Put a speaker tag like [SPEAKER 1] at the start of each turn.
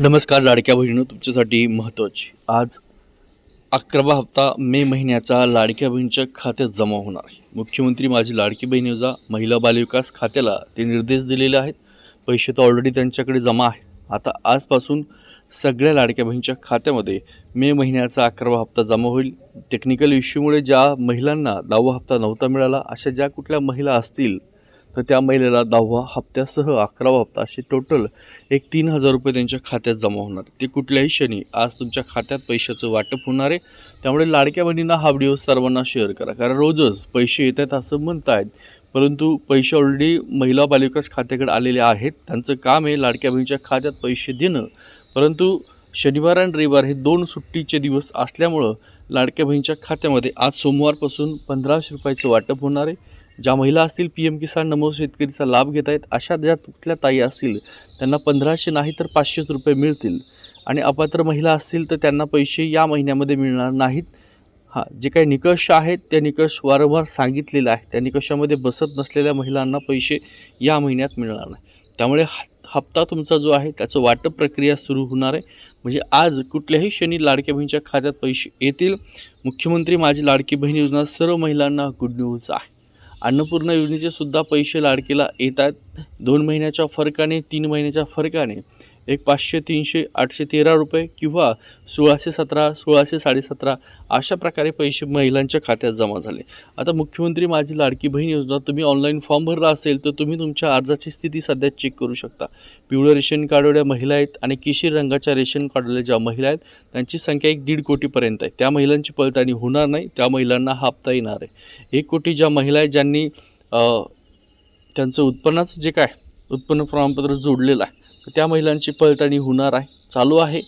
[SPEAKER 1] नमस्कार लाडक्या बहिणीनं तुमच्यासाठी महत्त्वाची. आज अकरावा हप्ता मे महिन्याचा लाडक्या बहिणीच्या खात्यात जमा होणार आहे. मुख्यमंत्री माझी लाडकी बहीण योजना महिला बालविकास खात्याला ते निर्देश दिलेले आहेत. पैसे तर ऑलरेडी त्यांच्याकडे जमा आहे आता आजपासून सगळ्या लाडक्या बहिणीच्या खात्यामध्ये मे महिन्याचा अकरावा हप्ता जमा होईल. टेक्निकल इश्यूमुळे ज्या महिलांना दहावा हप्ता नव्हता मिळाला अशा ज्या कुठल्या महिला असतील तर त्या महिलेला दहावा हप्त्यासह अकरावा हप्ता असे टोटल एक तीन हजार रुपये त्यांच्या खात्यात जमा होणार. ते कुठल्याही क्षणी आज तुमच्या खात्यात पैशाचं वाटप होणार आहे. त्यामुळे लाडक्या बहिणींना हा व्हिडिओ सर्वांना शेअर करा. कारण रोजच पैसे येत आहेत असं म्हणतायत. परंतु पैसे ऑलरेडी महिला बालविकास खात्याकडे आलेले आहेत. त्यांचं काम आहे लाडक्या बहिणीच्या खात्यात पैसे देणं. परंतु शनिवार आणि रविवार हे दोन सुट्टीचे दिवस असल्यामुळं लाडक्या बहिणीच्या खात्यामध्ये आज सोमवारपासून पंधराशे रुपयाचं वाटप होणार आहे. ज्या महिला असतील पी एम किसान नमो शेतकरीचा लाभ घेत आहेत अशा ज्या कुठल्या ताई असतील त्यांना पंधराशे नाही तर पाचशेच रुपये मिळतील. आणि अपात्र महिला असतील तर त्यांना पैसे या महिन्यामध्ये मिळणार नाहीत. हां जे काही निकष आहेत त्या निकष वारंवार सांगितलेले आहे त्या निकषामध्ये बसत नसलेल्या महिलांना पैसे या महिन्यात मिळणार नाही. त्यामुळे ह हप्ता तुमचा जो आहे त्याचं वाटप प्रक्रिया सुरू होणार आहे. म्हणजे आज कुठल्याही क्षणी लाडक्या बहिणीच्या खात्यात पैसे येतील. मुख्यमंत्री माझी लाडकी बहीण योजना सर्व महिलांना गुड न्यूज आहे. अन्नपूर्णा योजनेचे सुद्धा पैसे लाडकीला येतात दोन महिन्याच्या फरकाने तीन महिन्याच्या फरकाने. एक पाचशे तीनशे आठशे तेरा रुपये किंवा सोळाशे सतरा सोळाशे साडेसतरा अशा प्रकारे पैसे महिलांच्या खात्यात जमा झाले. आता मुख्यमंत्री माझी लाडकी बहीण योजना तुम्ही ऑनलाईन फॉर्म भरला असेल तर तुम्ही तुमच्या अर्जाची स्थिती सध्या चेक करू शकता. पिवळं रेशन कार्डवड्या महिला आहेत आणि किशीर रंगाच्या रेशन कार्डवाल्या ज्या महिला आहेत त्यांची संख्या एक दीड कोटीपर्यंत आहे. त्या महिलांची पडताळणी होणार नाही त्या महिलांना हा हप्ता येणार आहे. एक कोटी ज्या महिला आहेत ज्यांनी त्यांचं उत्पन्नाचं जे काय उत्पन्न प्रमाणपत्र जोडलेलं आहे त्या महिलांची पळताणी होणार आहे चालू आहे.